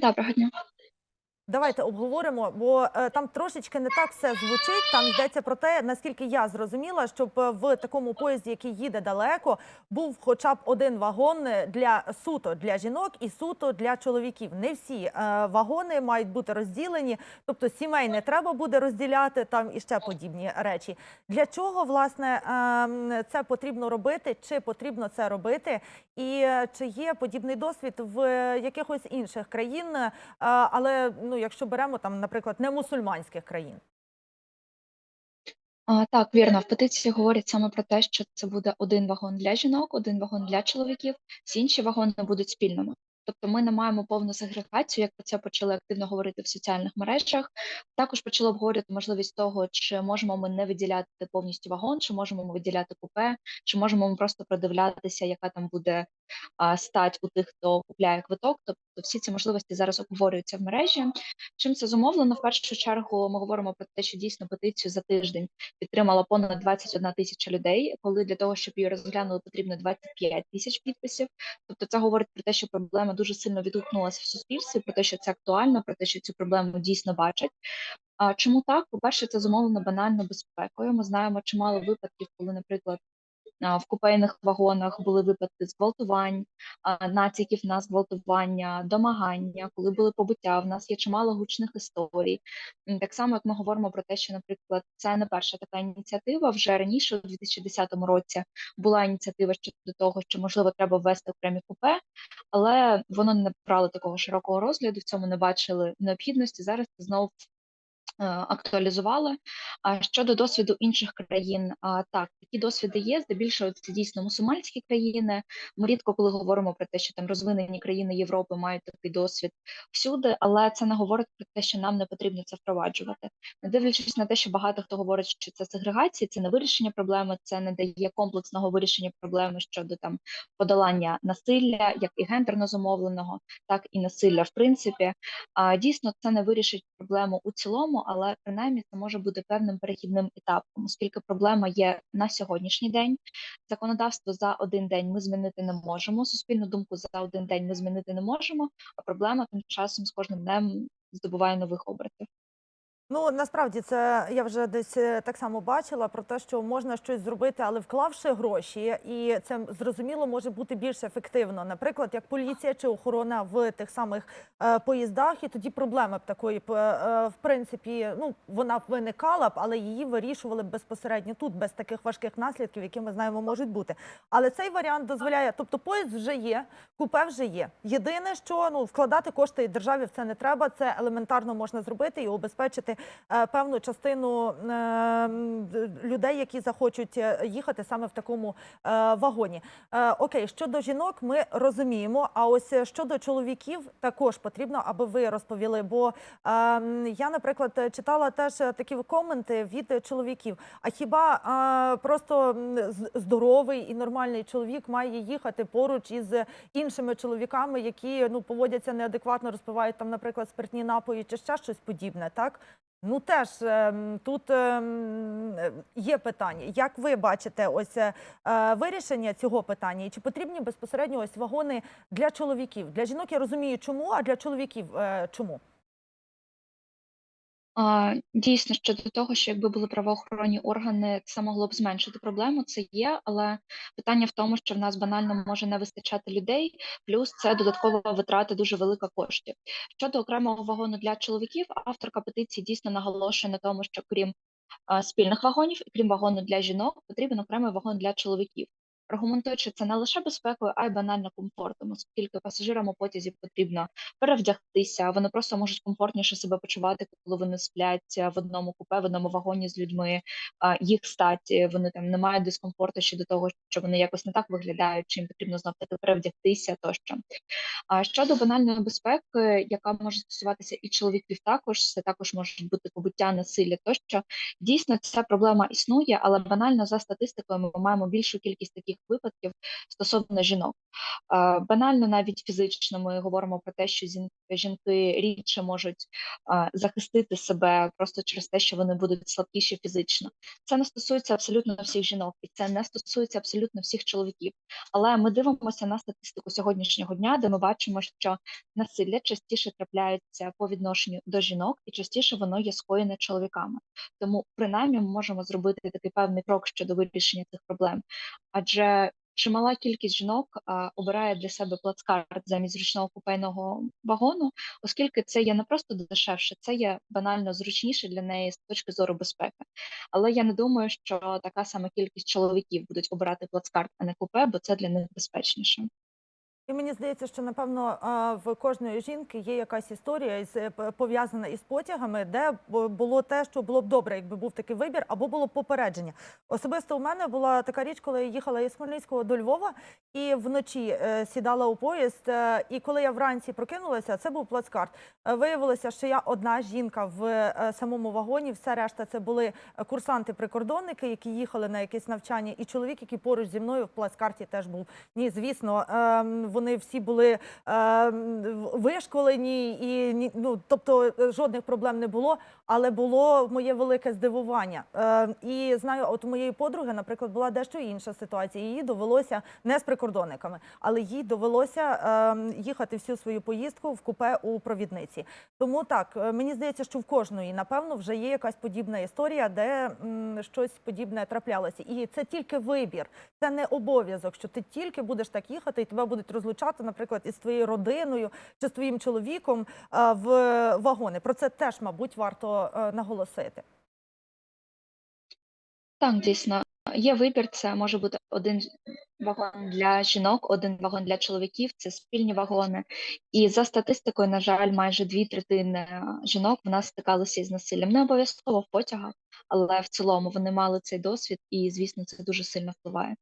Доброго дня. Давайте обговоримо, бо е, там трошечки не так все звучить. Там йдеться про те, наскільки я зрозуміла, щоб е, в такому поїзді, який їде далеко, був хоча б один вагон для суто для жінок і суто для чоловіків. Не всі е, вагони мають бути розділені, тобто сімей не треба буде розділяти там і ще подібні речі. Для чого власне це потрібно робити? Чи потрібно це робити? І чи є подібний досвід в якихось інших країн, але ну, якщо беремо там, наприклад, не мусульманських країн? А, так, вірно, в петиції говорять саме про те, що це буде один вагон для жінок, один вагон для чоловіків, всі інші вагони будуть спільними. Тобто ми не маємо повну сегрегацію, як про це почали активно говорити в соціальних мережах. Також почали обговорювати можливість того, чи можемо ми не виділяти повністю вагон, чи можемо ми виділяти купе, чи можемо ми просто продивлятися, яка там буде стать у тих, хто купляє квиток. Тобто всі ці можливості зараз обговорюються в мережі. Чим це зумовлено? В першу чергу ми говоримо про те, що дійсно петицію за тиждень підтримала понад 21 тисяча людей. Коли для того, щоб її розглянули, потрібно 25 тисяч підписів. Тобто, це говорить про те, що проблема дуже сильно відгукнулася в суспільстві, про те, що це актуально, про те, що цю проблему дійсно бачать. А чому так? По-перше, це зумовлено банально безпекою. Ми знаємо чимало випадків, коли, наприклад, в купейних вагонах були випадки зґвалтувань, натяків на зґвалтування, домагання, коли були побиття. В нас є чимало гучних історій. Так само, як ми говоримо про те, що, наприклад, це не перша така ініціатива. Вже раніше, у 2010 році, була ініціатива щодо того, що можливо треба ввести окремі купе, але воно не брало такого широкого розгляду. В цьому не бачили необхідності. Зараз це знову актуалізували. А щодо досвіду інших країн, так, такі досвіди є. Здебільшого це дійсно мусульманські країни. Ми рідко коли говоримо про те, що там розвинені країни Європи мають такий досвід всюди, але це не говорить про те, що нам не потрібно це впроваджувати. Не дивлячись на те, що багато хто говорить, що це сегрегація, це не вирішення проблеми, це не дає комплексного вирішення проблеми щодо там подолання насилля, як і гендерно зумовленого, так і насилля в принципі. А дійсно це не вирішить проблему у цілому, але принаймні це може бути певним перехідним етапом, оскільки проблема є на сьогоднішній день. Законодавство за один день ми змінити не можемо. Суспільну думку за один день ми змінити не можемо. А проблема тим часом з кожним днем здобуває нових обертів. Ну насправді це я вже десь е, так само бачила про те, що можна щось зробити, але вклавши гроші, і це зрозуміло може бути більш ефективно. Наприклад, як поліція чи охорона в тих самих е, поїздах, і тоді проблеми б такої б, е, в принципі, ну вона б виникала б, але її вирішували б безпосередньо тут, без таких важких наслідків, які ми знаємо, можуть бути. Але цей варіант дозволяє, тобто поїзд вже є, купе вже є. Єдине, що ну вкладати кошти державі в це не треба. Це елементарно можна зробити і обезпечити е, певну частину е, людей, які захочуть е, їхати саме в такому вагоні. Окей, щодо жінок, ми розуміємо. А ось щодо чоловіків, також потрібно, аби ви розповіли. Бо я, наприклад, читала теж такі коменти від чоловіків. А хіба просто здоровий і нормальний чоловік має їхати поруч із іншими чоловіками, які ну поводяться неадекватно, розпивають там, наприклад, спиртні напої чи ще щось подібне, так? Ну теж ем, тут ем, є питання. Як ви бачите, ось е, е, вирішення цього питання? І чи потрібні безпосередньо ось вагони для чоловіків? Для жінок я розумію, чому, а для чоловіків е, чому? Дійсно, щодо того, що якби були правоохоронні органи, це могло б зменшити проблему. Це є, але питання в тому, що в нас банально може не вистачати людей, плюс це додаткова витрата дуже велика коштів. Щодо окремого вагону для чоловіків, авторка петиції дійсно наголошує на тому, що крім спільних вагонів крім вагону для жінок, потрібен окремий вагон для чоловіків. Аргументуючи це не лише безпекою, а й банально комфортом, оскільки пасажирам у потязі потрібно перевдягтися, вони просто можуть комфортніше себе почувати, коли вони сплять в одному купе, в одному вагоні з людьми. Їх статі вони там не мають дискомфорту щодо того, що вони якось не так виглядають, чи їм потрібно знов таки перевдягтися тощо. А щодо банальної безпеки, яка може стосуватися і чоловіків, також це також може бути побиття, насилля тощо. Дійсно, ця проблема існує, але банально за статистикою ми маємо більшу кількість таких таких випадків стосовно жінок. Банально, навіть фізично ми говоримо про те, що жінки рідше можуть, захистити себе просто через те, що вони будуть слабкіші фізично. Це не стосується абсолютно всіх жінок, і це не стосується абсолютно всіх чоловіків. Але ми дивимося на статистику сьогоднішнього дня, де ми бачимо, що насилля частіше трапляється по відношенню до жінок, і частіше воно є скоєне чоловіками. Тому принаймні ми можемо зробити такий певний крок щодо вирішення цих проблем. Адже чимала кількість жінок, обирає для себе плацкарт замість зручного купейного вагону, оскільки це є не просто дешевше, це є банально зручніше для неї з точки зору безпеки. Але я не думаю, що така сама кількість чоловіків будуть обирати плацкарт, а не купе, бо це для них безпечніше. І мені здається, що напевно в кожної жінки є якась історія е, пов'язана із потягами, де було те, що було б добре, якби був такий вибір, або було б попередження. Особисто у мене була така річ, коли я їхала із Хмельницького до Львова і вночі е, сідала у поїзд. е, і коли я вранці прокинулася, це був плацкарт. Виявилося, що я одна жінка в самому вагоні. Все решта це були курсанти-прикордонники, які їхали на якесь навчання, і чоловік, який поруч зі мною в плацкарті теж був. Ні, звісно, ем, вони всі були в- вишколені, і ну, тобто е, жодних проблем не було. Але було моє велике здивування. Ем, і знаю, от у моєї подруги, наприклад, була дещо інша ситуація. Їй довелося не з прикордонниками, але їй довелося ем, їхати всю свою поїздку в купе у провідниці. Тому так е, мені здається, що в кожної напевно вже є якась подібна історія, де м, щось подібне траплялося. І це тільки вибір, це не обов'язок, що ти тільки будеш так їхати, і тебе будуть розлучати, наприклад, із твоєю родиною чи з твоїм чоловіком е, в вагони. Про це теж, мабуть, варто е, наголосити. Так, дійсно, є вибір. Це може бути один вагон для жінок, один вагон для чоловіків. Це спільні вагони. І за статистикою, на жаль, майже дві третини жінок в нас стикалися із насиллям. Не обов'язково в потягах, але в цілому вони мали цей досвід, і звісно, це дуже сильно впливає.